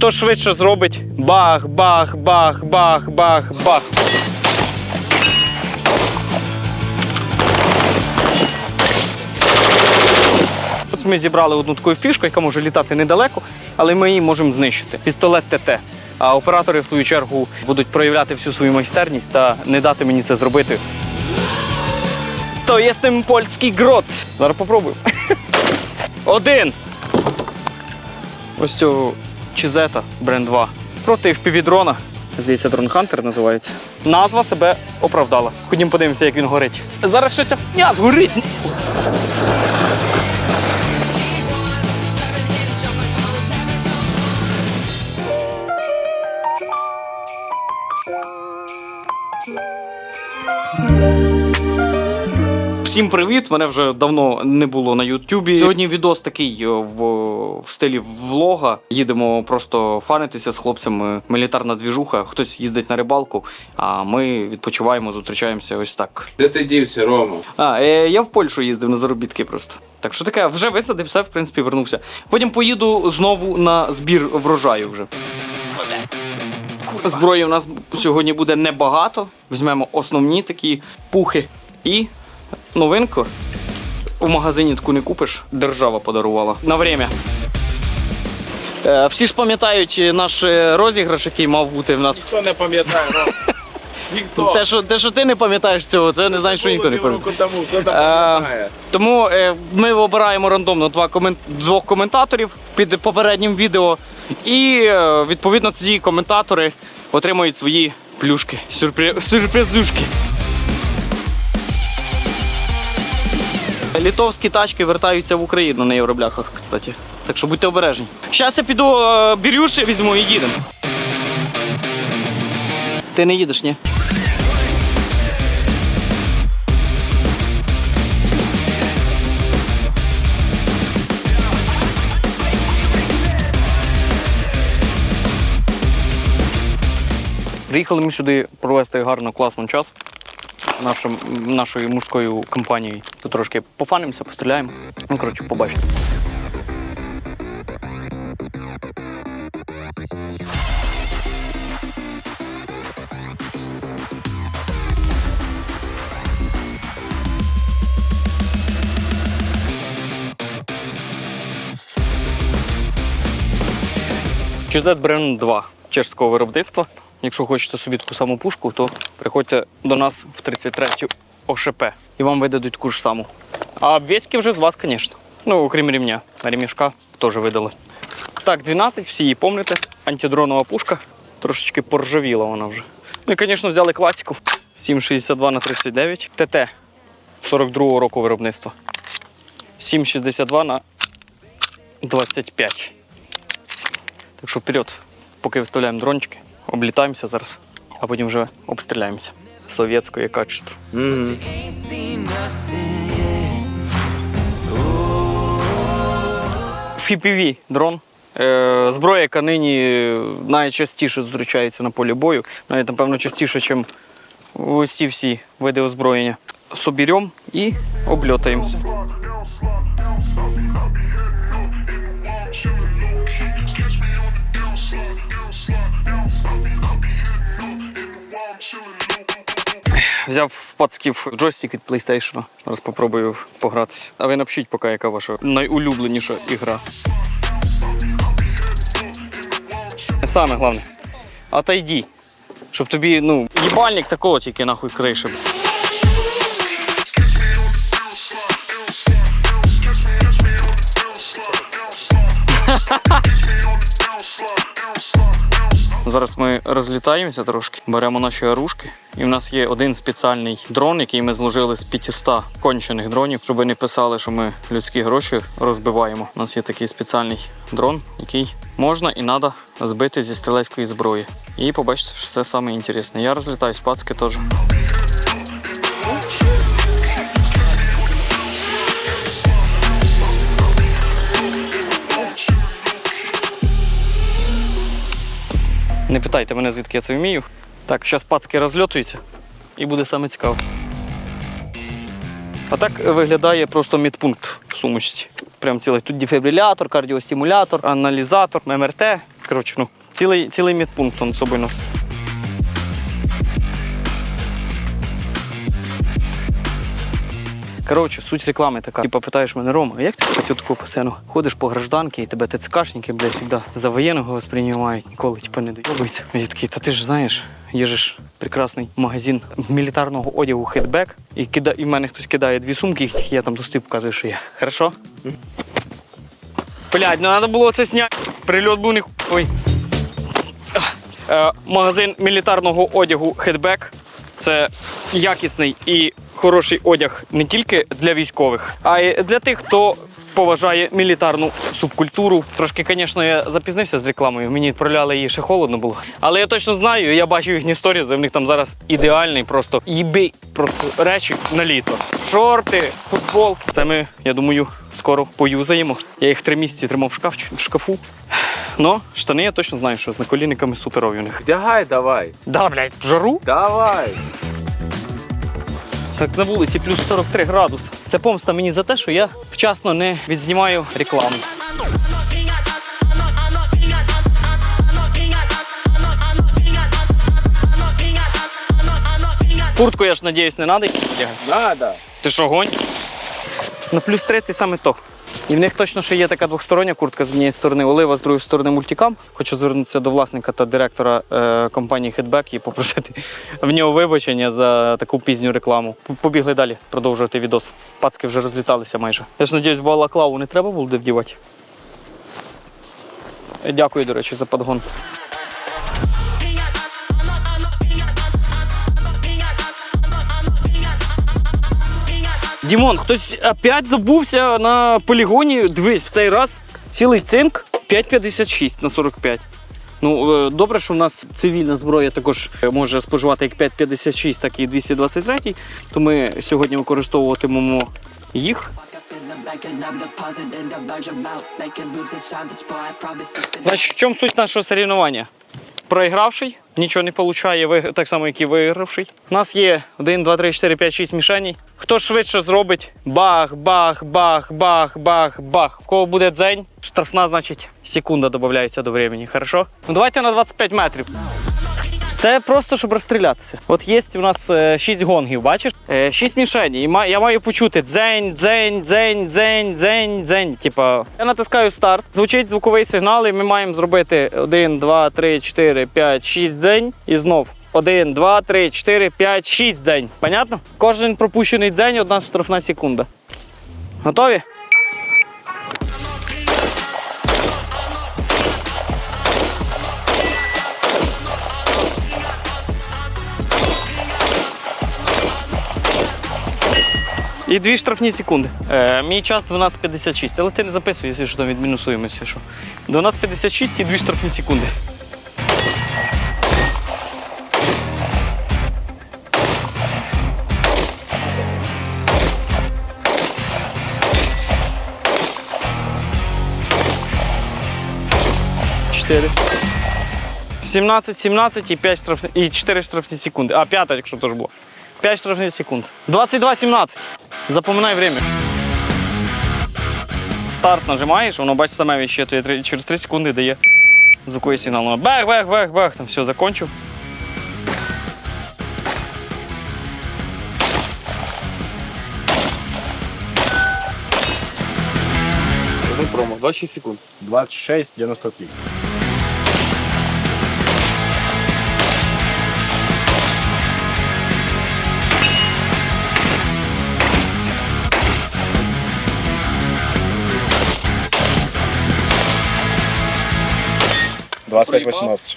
Хто швидше зробить бах, бах, бах, бах, бах, бах. От ми зібрали одну таку фішку, яка може літати недалеко, але ми її можемо знищити. Пістолет ТТ. А оператори, в свою чергу, будуть проявляти всю свою майстерність та не дати мені це зробити. То є польський грот. Зараз попробуємо. Один. Ось цього Чизета Бренд 2. Проти FPV-дрона. Здається, дрон Хантер називається. Назва себе оправдала. Ходімо подивимося, як він горить. Зараз що ця псня згорить. Всім привіт! Мене вже давно не було на Ютубі. Сьогодні відос такий е, в, в стилі влога. Їдемо просто фанитися з хлопцями. Мілітарна двіжуха. Хтось їздить на рибалку, а ми відпочиваємо, зустрічаємося ось так. Де ти дівся, Рома? А, е, я в Польщу їздив на заробітки просто. Так що таке, вже висадив, все, в принципі, вернувся. Потім поїду знову на збір врожаю вже. Зброї у нас сьогодні буде небагато. Візьмемо основні такі пухи. І новинку. В магазині таку не купиш. Держава подарувала. На время. Е, всі ж пам'ятають е, наш е, розіграш, який мав бути в нас. Ніхто не пам'ятає. Ніхто. Те, що, те, що ти не пам'ятаєш цього, це не значить, що ніхто не пам'ятає. Тому, Е. Ми обираємо рандомно два комен... двох коментаторів під попереднім відео. І е, відповідно ці коментатори отримують свої плюшки, сюрпри... сюрпризюшки. Літовські тачки вертаються в Україну на євробляхах, кстати. Так що будьте обережні. Зараз я піду е, бірюші візьму і їдемо. Ти не їдеш, ні? Приїхали ми сюди провести гарно класно час нашим, нашою мужською компанією. Тут трошки пофанимося, постріляємо. Ну, коротше, побачите. QZ Brand 2 чешського виробництва. Якщо хочете собі таку саму пушку, то приходьте до нас в 33 ОШП і вам видадуть таку ж саму. А обвески вже з вас, звісно. Ну, окрім рівня. Ремішка теж видали. Так, 12, всі її пам'ятаєте. Антидронова пушка. Трошечки поржавіла вона вже. Ну і, звісно, взяли класику 7,62 на 39 ТТ 42-го року виробництва. 7,62 на 25. Так що вперед, поки виставляємо дрончики, облітаємося зараз, а потім вже обстріляємося. Совєтське качество. FPV дрон. Е, зброя, яка нині найчастіше зустрічається на полі бою, навіть, напевно, частіше, ніж ці всі види озброєння. Соберемо і обльотаємося. Взяв пацків джойстик від PlayStation. Зараз попробую погратися. А ви напишіть поки, яка ваша найулюбленіша ігра. Саме головне. Отойди. Щоб тобі, ну, їбальник такого тільки нахуй криши. Зараз ми розлітаємося трошки, беремо наші оружки. І в нас є один спеціальний дрон, який ми зложили з 500 кончених дронів, щоб не писали, що ми людські гроші розбиваємо. У нас є такий спеціальний дрон, який можна і треба збити зі стрілецької зброї. І побачите, все саме інтересне. Я розлітаюсь, пацки теж. Не питайте мене, звідки я це вмію. Так, зараз пацки розльотуються і буде саме цікаво. А так виглядає просто медпункт в сумочці. Прям цілий. Тут дефібрилятор, кардіостимулятор, аналізатор, МРТ. Коротше, ну, цілий, цілий медпункт он собою носить. Коротше, суть реклами така. Типа питаєш мене, Рома, як ти хотів таку постійно ходиш по гражданки і тебе ТЦКшники, блядь, завжди за воєнного восприймають, ніколи типа не дойобуються. Я такий, та ти ж знаєш, є ж прекрасний магазин мілітарного одягу хетбек, і кида, і в мене хтось кидає дві сумки, їх я там достаю, показую, що я. Хорошо? Блядь, ну треба було це зняти. Прильот був не хуй. Е, магазин мілітарного одягу Хетбек. Це якісний і хороший одяг не тільки для військових, а й для тих, хто поважає мілітарну субкультуру. Трошки, звісно, я запізнився з рекламою. Мені відправляли її ще холодно було. Але я точно знаю, я бачив їхні сторізи, в них там зараз ідеальний, просто їби просто речі на літо. Шорти, футболки. Це ми, я думаю, скоро поюзаємо. Я їх три місяці тримав в, шкаф, в шкафу. Ну, штани я точно знаю, що з наколінниками суперові у них. Вдягай давай. Да, блядь, в жару? Давай. Так на вулиці плюс 43 градуси. Це помста мені за те, що я вчасно не відзнімаю рекламу. Куртку я ж надіюсь не надо. Надо. Ти що, гонь? На плюс 30 саме то. І в них точно ще є така двостороння куртка з однієї сторони олива, з другої сторони мультикам. Хочу звернутися до власника та директора е, компанії Headback і попросити в нього вибачення за таку пізню рекламу. Побігли далі продовжувати відос. Пацки вже розліталися майже. Я ж надіюсь, балаклаву не треба було де вдівати. Е, Дякую, до речі, за подгон. Дімон, хтось опять забувся на полігоні. Дивись, в цей раз цілий цинк 5,56 на 45. Ну, е, добре, що в нас цивільна зброя також е, може споживати як 5,56, так і 223. То ми сьогодні використовуватимемо їх. Значить, в чому суть нашого соревнування? Проігравший, нічого не получає, так само, як і вигравший. У нас є 1, 2, 3, 4, 5, 6 мішеней. Хто швидше зробить бах, бах, бах, бах, бах, бах. В кого буде дзень, штрафна, значить, секунда додається до времени. Хорошо? Ну давайте на 25 метрів. Це просто, щоб розстрілятися. От є у нас 6 гонгів, бачиш? 6 мішені. І я маю почути дзень, дзень, дзень, дзень, дзень, дзень. Типа, я натискаю старт, звучить звуковий сигнал, і ми маємо зробити 1, 2, 3, 4, 5, 6 дзень. І знов 1, 2, 3, 4, 5, 6 дзень. Понятно? Кожен пропущений дзень одна штрафна секунда. Готові? І дві штрафні секунди. Е, мій час 12.56, але ти не записуй, якщо що там відмінусуємо, якщо що. 12.56 і дві штрафні секунди. Чотири. 17, 17 і 5 штрафні, і 4 штрафні секунди. А, п'ята, якщо теж було. 5 штрафних секунд. 22-17. Запоминай время. Старт нажимаєш, воно бачиш саме відщитує три- через 3 секунди дає звуковий сигнал. Воно бах, бах, бах, бах. Там все, закончив. Один промо. 26 секунд. 26, 93. Двадцать пять восемнадцать.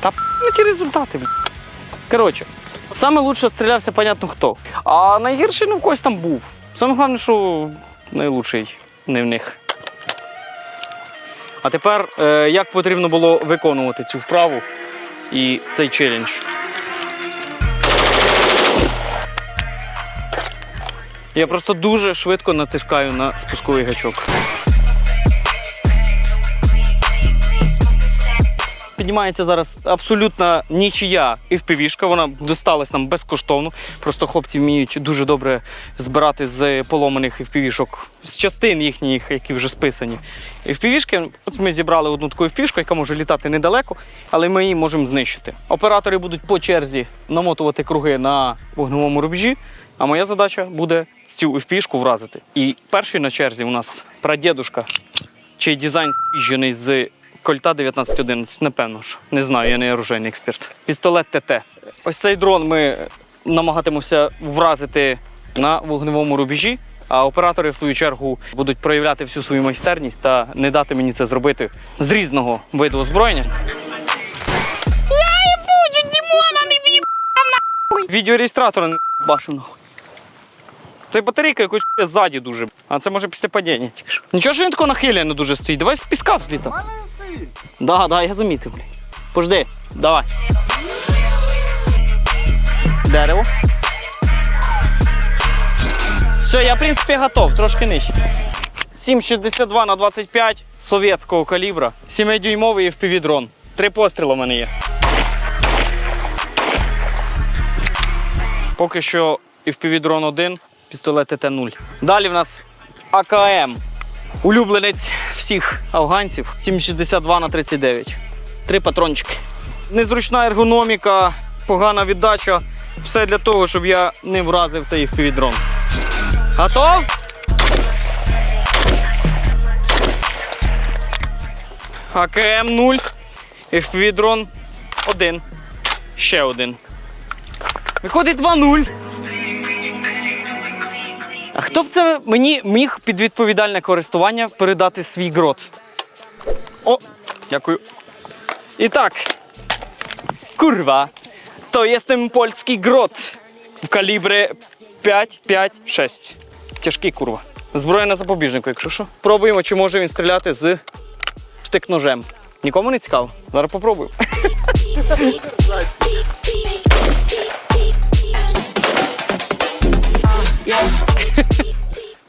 Та ну ті результати. Коротше, саме лучше відстрілявся, понятно хто. А найгірший ну в когось там був. Саме головне, що найлучший не в них. А тепер е, як потрібно було виконувати цю вправу і цей челендж. Я просто дуже швидко натискаю на спусковий гачок. піднімається зараз абсолютно нічия і впівішка. Вона досталась нам безкоштовно. Просто хлопці вміють дуже добре збирати з поломаних впівішок, з частин їхніх, які вже списані. І впівішки, от ми зібрали одну таку впівішку, яка може літати недалеко, але ми її можемо знищити. Оператори будуть по черзі намотувати круги на вогневому рубежі. А моя задача буде цю впішку вразити. І перший на черзі у нас прадідушка, чий дизайн спіжений з кольта 1911, напевно ж. Не знаю, я не оружейний експерт. Пістолет ТТ. Ось цей дрон ми намагатимемося вразити на вогневому рубежі. А оператори, в свою чергу, будуть проявляти всю свою майстерність та не дати мені це зробити з різного виду озброєння. Відеореєстратора не бачив нахуй. Це батарейка якось ззаді дуже. А це може після падіння тільки що. Нічого, що він тако нахиляє не дуже стоїть. Давай з піска взлітав. Да, да, я замітив. Пожди, давай. Дерево. Все, я в принципі готов, трошки нижче. 7,62 на 25 совєтського калібра. 7-дюймовий FPV-дрон. Три постріли в мене є. Поки що FPV-дрон 1, пістолет ТТ-0. Далі в нас АКМ. Улюбленець всіх афганців 7,62 на 39. Три патрончики. Незручна ергономіка, погана віддача. Все для того, щоб я не вразив цей FPV-дрон. Готов? АКМ 0. FPV-дрон 1. Ще один. Виходить 2-0. Хто б це мені міг під відповідальне користування передати свій грот? О, дякую. І так. Kurwa, to jestem polski grot в калібрі 5,5,6. Тяжкий курва. Зброя на запобіжнику, якщо що. Пробуємо, чи може він стріляти з штик-ножем. Нікому не цікаво. Зараз попробуємо.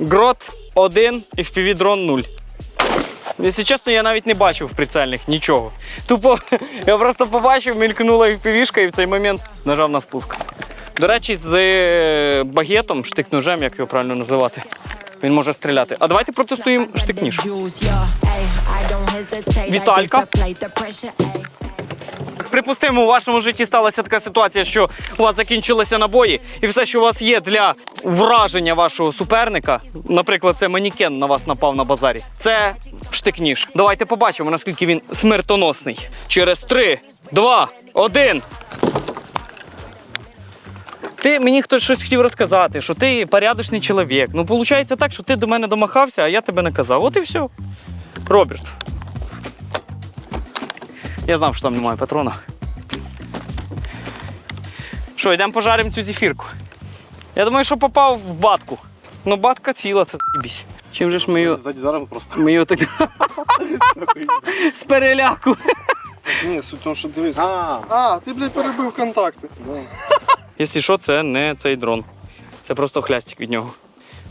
Грот 1 і впівдрон 0. Якщо чесно, я навіть не бачив в прицельних нічого. Тупо я просто побачив, мелькнула впівішка і в цей момент нажав на спуск. До речі, з е, багетом, штик-ножем, як його правильно називати, він може стріляти. А давайте протестуємо штик-ніж. Віталька. Припустимо, у вашому житті сталася така ситуація, що у вас закінчилися набої, і все, що у вас є для враження вашого суперника, наприклад, це манікен на вас напав на базарі. Це штик-ніж. Давайте побачимо, наскільки він смертоносний. Через три, два, один. Ти мені хтось щось хотів розказати, що ти порядочний чоловік. Ну, виходить так, що ти до мене домахався, а я тебе не казав. От і все. Роберт. Я знав, що там немає патрона. Що, йдемо пожаримо цю зефірку. Я думаю, що попав в батку. Ну, батка ціла, це бісь. Чим же ж ми його. Ззаді зараз просто. Ми його так з переляку. Ні, суть в тому, що дивись. А, а, ти, блядь, перебив контакти. Якщо що, це не цей дрон. Це просто хлястик від нього.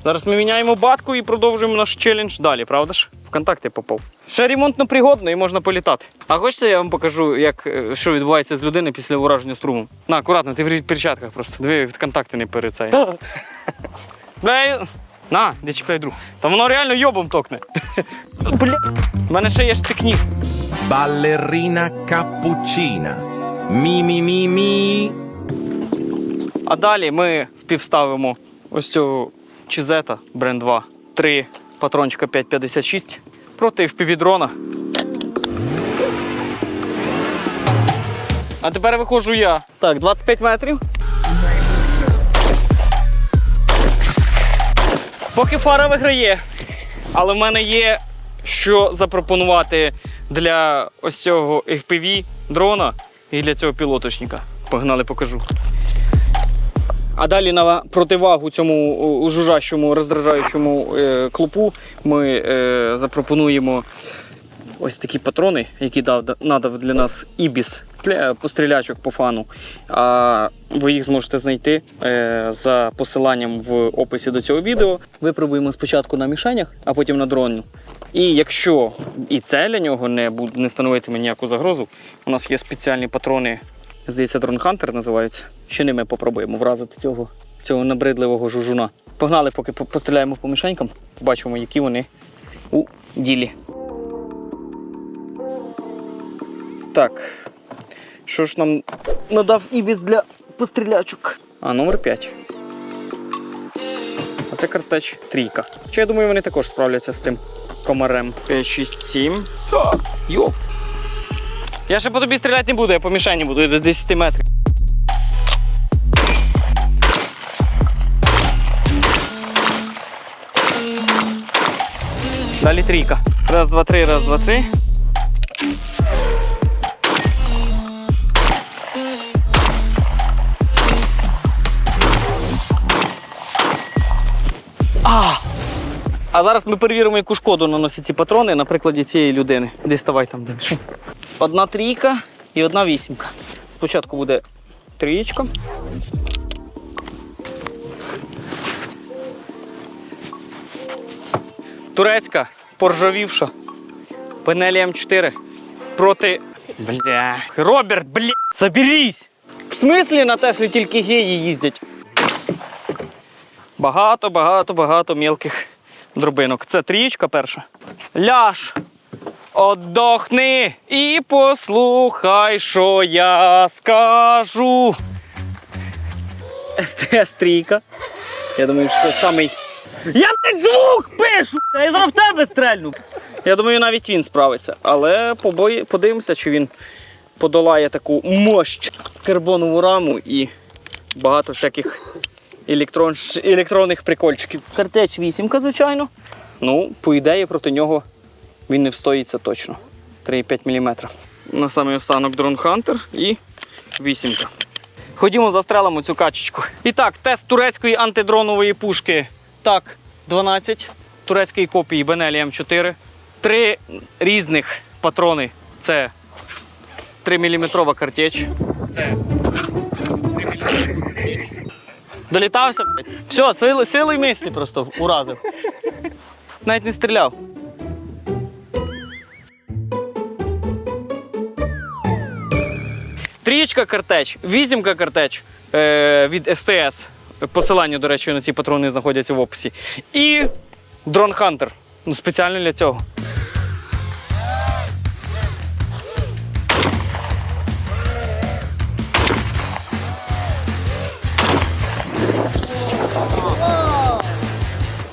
Зараз ми міняємо батку і продовжуємо наш челендж далі, правда ж? В контакти попав. Ще ремонтно пригодно і можна політати. А хочете, я вам покажу, як, е, що відбувається з людини після ураження струмом? На, акуратно, ти в перчатках просто. Диви, від контакти не перецей. Бля, на, де чіпляй друг. Та воно реально йобом токне. Бля, в мене ще є. Mi mi mi mi. А далі ми співставимо ось цього Чизета Бренд 2. Три патрончика 5,56 проти впівдрона. А тепер виходжу я. Так, 25 метрів. Поки фара виграє. Але в мене є що запропонувати для ось цього FPV дрона і для цього пілоточника. Погнали, покажу. А далі на противагу цьому о, жужжащому, роздражаючому е, клопу ми е, запропонуємо ось такі патрони, які дав, надав для нас Ібіс для пострілячок по фану. А ви їх зможете знайти е, за посиланням в описі до цього відео. Випробуємо спочатку на мішенях, а потім на дрону. І якщо і це для нього не, не становитиме ніяку загрозу, у нас є спеціальні патрони, здається, Hunter називаються. Ще ними попробуємо вразити цього, цього набридливого жужуна. Погнали, поки постріляємо по мішенькам, побачимо, які вони у ділі. Так. Що ж нам надав ібіс для пострілячок? А, номер 5. А це картеч трійка. Чи я думаю, вони також справляться з цим комарем. 5, 6, 7. Йоп. Я ще по тобі стріляти не буду, я по мішені буду з 10 метрів. Далі трійка. Раз, два, три, раз, два, три. А! А зараз ми перевіримо, яку шкоду наносять ці патрони на прикладі цієї людини. Десь ставай там далі. Одна трійка і одна вісімка. Спочатку буде трієчка. Турецька, поржавівша. Пенелі М4 проти. Бля. Роберт, бля, заберись! В смислі на Теслі тільки геї їздять. Багато, багато, багато мілких дробинок. Це трієчка перша. Ляж. Отдохни і послухай, що я скажу. СТС. Я думаю, що це самий. Я блядь, звук пишу! Я зараз в тебе стрельну. Я думаю, навіть він справиться. Але побої... подивимося, чи він подолає таку мощь карбонову раму і багато всяких електрон... електронних прикольчиків. Картеч вісімка, звичайно. Ну, по ідеї, проти нього він не встоїться точно. 3,5 мм. На самий останок Drone Hunter і вісімка. Ходімо застрелимо цю качечку. І так, тест турецької антидронової пушки. Так, 12 турецької копії Benelli М4. Три різних патрони. Це 3 мм картеч. Це 3 мм картеч. Долітався. Все, сили, сили мислі просто уразив. Навіть не стріляв. Трічка картеч, вісімка картеч е, від СТС. Посилання, до речі, на ці патрони знаходяться в описі. І дрон Хантер. Ну, спеціально для цього.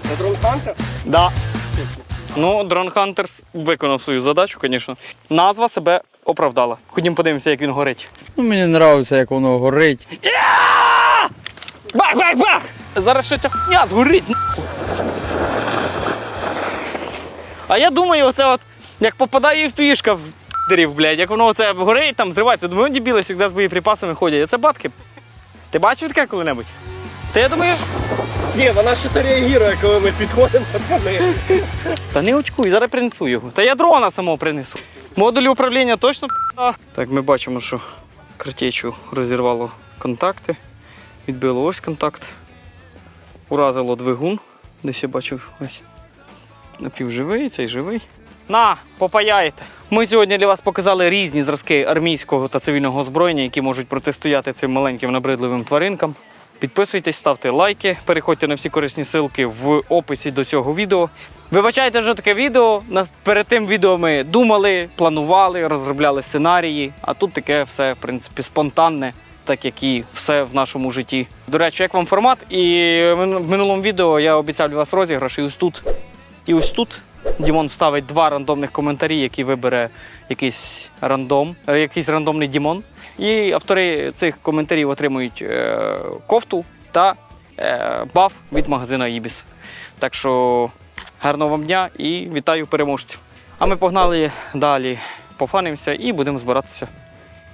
Це дрон Хантер? Да. Ну, дрон Хантер виконав свою задачу, звісно. Назва себе оправдала. Ходімо подивимося, як він горить. Ну, мені подобається, як воно горить. Бах, бах, бах! Зараз що ця хуйня згорить. А я думаю, оце от, як попадає в пішка в дерів, блядь, як воно оце горить, там зривається. Думаю, дебіли завжди з боєприпасами ходять. А це батки. Ти бачив таке коли-небудь? Ти я думаю, Ні, вона ще то реагує, коли ми підходимо, пацани. Та не очкуй, зараз принесу його. Та я дрона самого принесу. Модулі управління точно п***а. Так, ми бачимо, що картечу розірвало контакти. Відбило ось контакт. Уразило двигун. Десь я бачив ось. Напівживий, цей живий. На, попаяєте. Ми сьогодні для вас показали різні зразки армійського та цивільного озброєння, які можуть протистояти цим маленьким набридливим тваринкам. Підписуйтесь, ставте лайки, переходьте на всі корисні ссылки в описі до цього відео. Вибачайте, що таке відео. Нас перед тим відео ми думали, планували, розробляли сценарії, а тут таке все, в принципі, спонтанне, так як і все в нашому житті. До речі, як вам формат? І в минулому відео я обіцяв для вас розіграш, і ось тут. І ось тут Дімон вставить два рандомних коментарі, які вибере якийсь рандом, е, якийсь рандомний Дімон. І автори цих коментарів отримують е, кофту та е, баф від магазину Ібіс. Так що гарного вам дня і вітаю переможців. А ми погнали далі, пофанимося і будемо збиратися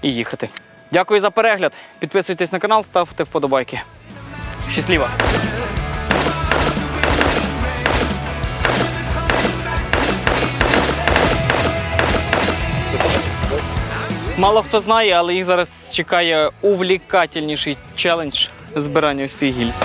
і їхати. Дякую за перегляд. Підписуйтесь на канал, ставте вподобайки. Щасливо! Мало хто знає, але їх зараз чекає увлікательніший челендж збирання цих гільз.